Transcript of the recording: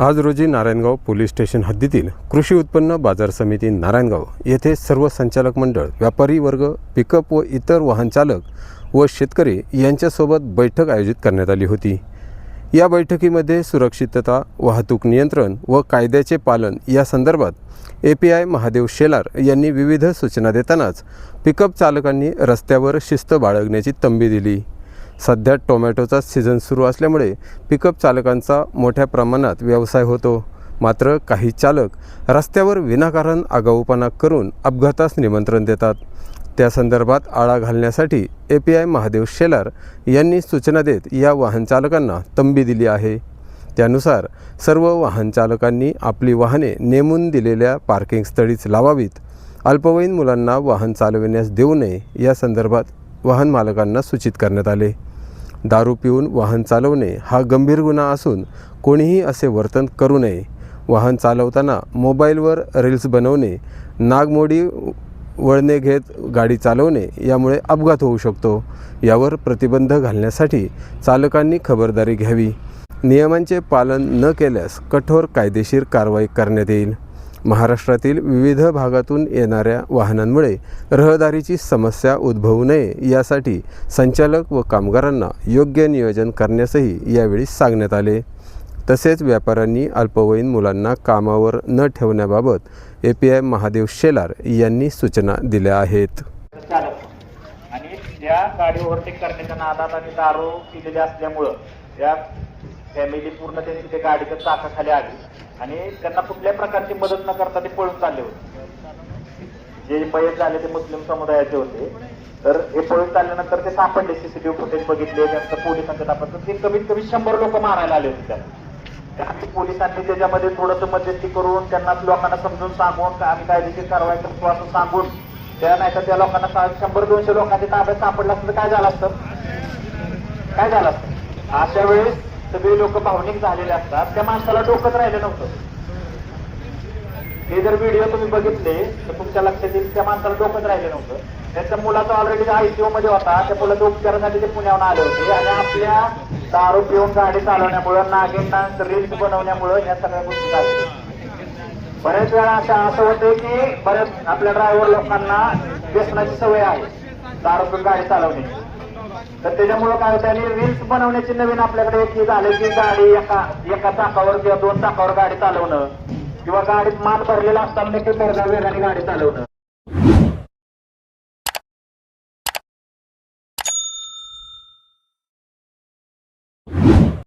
आज रोजी Narayangaon police station हद्दीतील कृषी उत्पन्न बाजार समिती नारायणगाव येथे सर्व संचालक मंडळ व्यापारी वर्ग पिकअप व इतर वाहन चालक व शेतकरी यांच्यासोबत बैठक आयोजित करण्यात आली होती. या बैठकीमध्ये सुरक्षितता वाहतूक नियंत्रण व कायद्याचे पालन या संदर्भात A P I Mahadev Shelar यांनी विविध सूचना देतानाच पिकअप चालकांनी रस्त्यावर शिस्त बाळगण्याची तंबी दिली. सध्या टोमॅटोचा सीझन सुरू असल्यामुळे पिकअप चालकांचा मोठ्या प्रमाणात व्यवसाय होतो. मात्र काही चालक रस्त्यावर विनाकारण आगाऊपणा करून अपघातास निमंत्रण देतात. त्या संदर्भात आळा घालण्यासाठी A P I Mahadev Shelar यांनी सूचना देत या वाहन चालकांना तंबी दिली आहे. त्यानुसार सर्व वाहन चालकांनी आपली वाहने नेमून दिलेल्या पार्किंग स्थळीच लावावीत. अल्पवयीन मुलांना वाहन चालविण्यास देऊ नये या संदर्भात वाहन मालकांना सूचित करण्यात आले. दारू पिऊन वाहन चालवणे हा गंभीर गुन्हा असून कोणीही असे वर्तन करू नये. वाहन चालवताना मोबाईलवर रील्स बनवणे नागमोडी वळणे घेत गाडी चालवणे यामुळे अपघात होऊ शकतो. यावर प्रतिबंध घालण्यासाठी चालकांनी खबरदारी घ्यावी. नियमांचे पालन न केल्यास कठोर कायदेशीर कारवाई करण्यात येईल. महाराष्ट्रातील विविध भागातून येणाऱ्या वाहनांमुळे रहदारीची समस्या उद्भवू नये यासाठी संचालक व कामगारांना योग्य नियोजन करण्यासही यावेळी सांगण्यात आले. तसेच व्यापाऱ्यांनी अल्पवयीन मुलांना कामावर न ठेवण्याबाबत A P I Mahadev Shelar यांनी सूचना दिल्या आहेत. आणि त्या गाडी ओव्हरटेक करण्याच्या नादात आणि दारू पिलेली असल्यामुळं त्या फॅमिली पूर्ण त्यांची त्या गाडीच्या चाकाखाली आली. आणि त्यांना कुठल्या प्रकारची मदत न करता ते पळून चालले होते. जे मयत झाले ते मुस्लिम समुदायाचे होते. तर हे पळून चालल्यानंतर ते सापडले. सीसीटीव्ही फुटेज बघितले त्यांचं पोलिसांच्या तापात ते कमीत कमी शंभर लोक मारायला आले होते त्यांना त्यामुळे पोलिसांनी त्याच्यामध्ये थोडंसं मध्यस्थी करून त्यांना लोकांना समजून सांगून आम्ही कायदेशीर कारवाई करतो असं सांगून त्या नाही तर त्या लोकांना सा- शंभर दोनशे लोकांच्या ताब्यात सापडलं असतं तर काय झालं असतं? काय झालं असतं? अशा वेळेस सगळे लोक भावनिक झालेले असतात. त्या माणसाला डोकत राहिलं नव्हतं. हे जर व्हिडिओ तुम्ही बघितले तर तुमच्या लक्षात येईल त्या माणसाला डोकंच राहिलं नव्हतं. त्याच्या मुलाचा ऑलरेडी आयसीयू मध्ये होता त्या मुलाच्या उपचारासाठी ते पुण्याहून आले होते. आणि आपल्या दारू पिऊन गाडी चालवण्यामुळं नागेंना रील्स बनवण्यामुळं या सगळ्या गोष्टी झाल्या. बऱ्याच वेळा अशा असं होतं की बऱ्याच आपल्या ड्रायव्हर लोकांना व्यसनाची सवय आहे दारू पिऊन गाडी चालवण्याची. तर त्याच्यामुळं काय होतं आणि रील्स बनवण्याची नवीन आपल्याकडे एक ही झाले की गाडी एका एका चाकावर किंवा दोन चाकावर गाडी चालवणं किंवा गाडीत माल भरलेला असताना देखील वेगाने गाडी चालवणं.